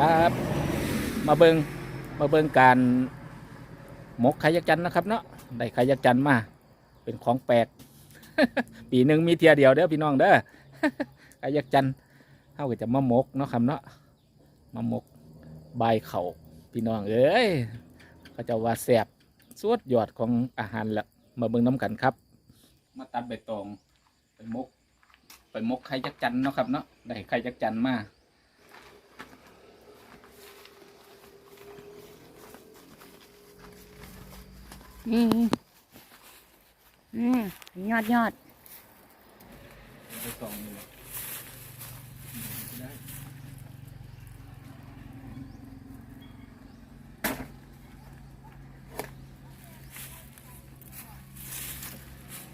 ครับ มาเบิงมาเบิงการหมกไข่ยักจันนะครับเนาะได้ไข่ยักจันมา เป็นของแปลก ปีหนึ่งมีเทียเดียวเด้อพี่น้องเด้อไข่ยักจันเฮาก็จะมาหมกเนาะครับเนาะมาหมกใบเขาพี่น้องเอ้ยเขาจะว่าแสบสุดยอดของอาหารละมาเบิงน้ำกันครับ มาตัดใบตองไปมก ไปมกไข่ยักจันเนาะครับเนาะได้ไข่ยักจันมา นี่อืมยอดยอด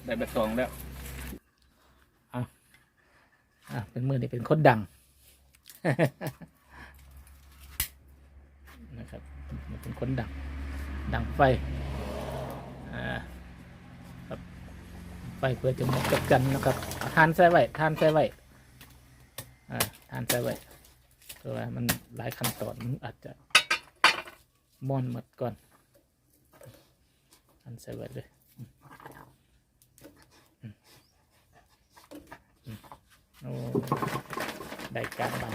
ได้แบบสองแล้วเอาอะเป็นมือนี่เป็นคนดัง นะครับ เป็นคนดัง ดังไฟ อ่า ไปเพื่อจะหมกจักจันนะครับทานใส่ไว้ทานใส่ไว้อ่าทานใส่ไว้เพราะว่ามันหลายขั้นตอนมันอาจจะม่อนหมดก่อนทานใส่ไว้เลยโอ้ได้การบัน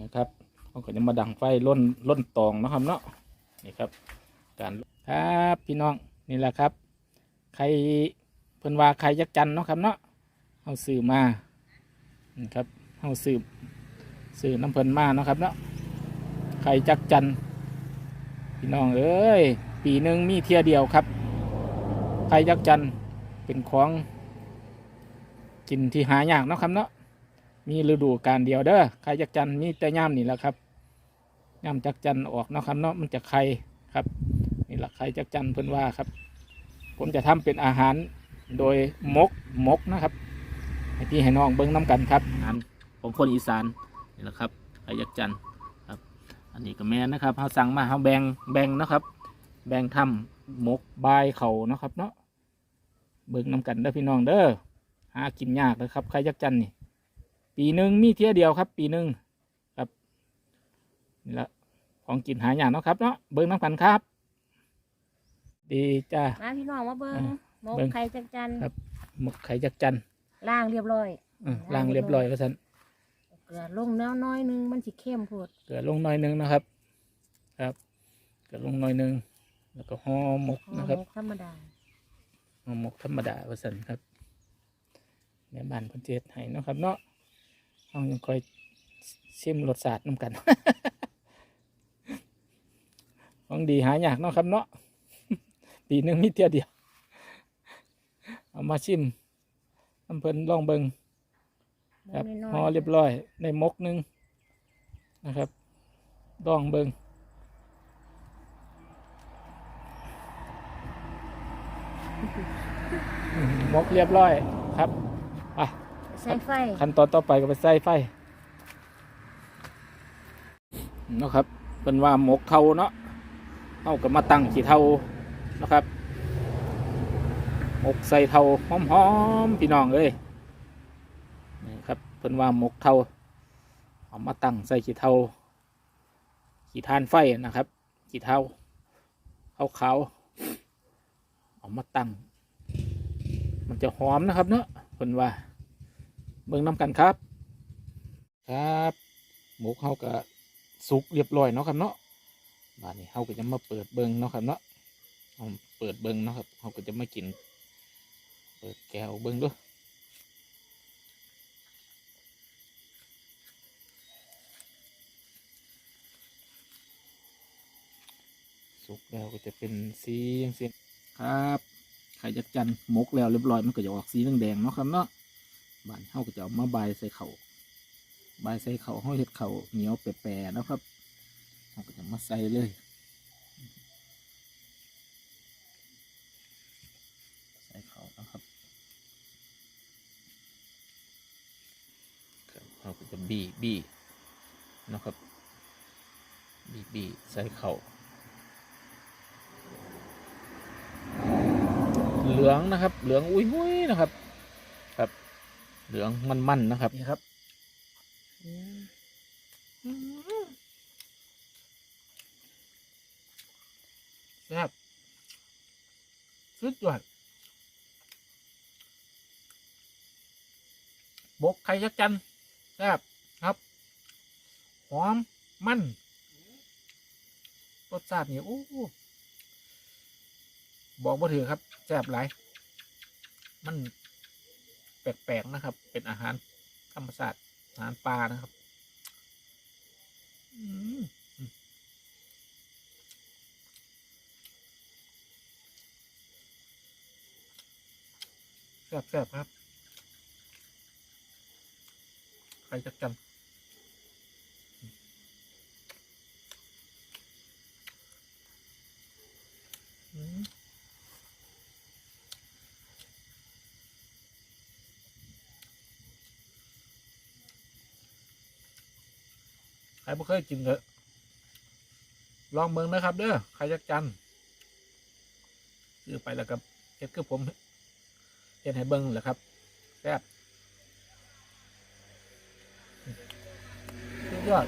นะครับเขาก็จะมาดังไฟล้นล้นตองนะครับเนาะนี่ครับ การครับพี่น้องนี่แหละครับ ใครเพิ่นว่าใครยักจันเนาะครับเนาะเอาซื้อมานะครับเอาซื้อซื้อน้ำเพิ่นมาเนาะครับเนาะใครจักจันพี่น้องเอ้ยปีหนึ่งมีเที่ยเดียวครับใครยักจันเป็นของกินที่หายากเนาะครับเนาะมีฤดูการเดียวเด้อใครจักจันมีแต่ย่ามนี่แหละครับย่ามจักจันออกเนาะครับเนาะมันจะไข่ครับ หละใครจักจันเพิ่นว่าครับ ผมจะทำเป็นอาหารโดยมกมกนะครับให้พี่ให้น้องเบิ้งน้ำกันครับอาหารของคนอีสานนี่แหละครับใครจักจันครับ อันนี้ก็แม่นนะครับเขาสั่งมาเขาแบ่งแบ่งนะครับ แบ่งทำมกบายเขานะครับเนาะเบิ้งน้ำกันเด้อพี่น้องเด้อหากินยากเลยครับใครจักจันนี่ ปีหนึ่งมีเที่ยเดียวครับ ปีหนึ่งครับนี่แหละของกินหายากเนาะครับเนาะเบิ้งน้ำกันครับ ดีจ้า มาพี่น้องมาเบิ้งอ่าหมกเบิ่ง ไข่จักจันครับหมกไข่จักจันล่างเรียบร้อย อืมล้างเรียบร้อยแล้วท่านเกลือลงแนวน้อยหนึงมันสิเข้มโพดเกลือลงหน่อยหนึงนะครับ ครับเกลือลงหน่อยหนึง แล้วก็ห่อหมกห่อนะครับหมกธรรมดาห่อหมกธรรมดาว่าสันครับแม่บ้านเพันเจ็ดให้เนาะครับ เนาะเอายังคอยชิมรสชาติน้ำกัน ของดีหายากเนาะครับเนาะ ปีหนึ่งมีเที่ยวเดียว เอามาชิมน้ำเพิ่นลองเบิงครับน้อยๆห่อเรียบร้อย ในมกหนึงนะครับดองเบิงอืมมกเรียบร้อยครับไปใส่ไฟขั้นตอนต่อไปก็ไปใส่ไฟเนาะครับเป็นว่าหมกเทาเนาะเอาก็มาตั้งขีเทา นะครับหมกใส่เทาหอมๆพี่น้องเอ้ยนี่ครับเป็นว่าหมกเทาเอามาตั้งใส่ขีเทาขีทานไฟนะครับขีเทาขาวๆเอามาตั้ง มันจะหอมนะครับ เนาะเป็นว่าเบิ่งน้ำกันครับ ครับหมูเขาก็สุกเรียบร้อยเนาะครับเนาะบานนี้เขาก็จะมาเปิดเบิ่งเนาะครับเนาะ เอาเปิดเบิ่งนะครับเขาก็จะมากิน เปิดแก้วเบิ่งด้วยสุกแล้วก็จะเป็นสีอย่างเสียครับไข่จักจันหมกแล้วเรียบร้อยมันก็จะออกสีแดงๆเนาะครับเนาะบานเฮาก็จะเอามาบาใส่เขาบายใส่เขาเฮาเฮ็ดเขาเหนียวแปรๆนะครับเฮาก็จะมาใส่เลยใส่เขา นะครับครับเฮาก็จะบี้บี้นะครับบี้บี้ใส่เขาเหลืองนะครับ เหลืองอุ้ยๆนะครับ ครับ เหลืองมันๆนะครับนี่ครับแซ่บสุดยอด บกไข่ยักจันทร์แซ่บครับ หอม มันรสชาตินี่โอ้บอกว่าถือครับแซ่บหลาย มัน แปลกๆนะครับ เป็นอาหารธรรมชาติอาหารปลานะครับแซ่บๆครับ ใครจะจำอืมใครไม่เคยกินเถอะลองเบิ่งนะครับ เด้อใครจะจันซื้อไปแล้วกับเฮ็ดคือผมเฮ็ดให้เบิ่งแหละครับแซ่บ ยอด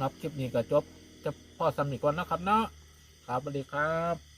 นับคลิปนี้ก็จบ จะพ่อสำนีก่อนนะครับเนาะครับสวัสดีครับ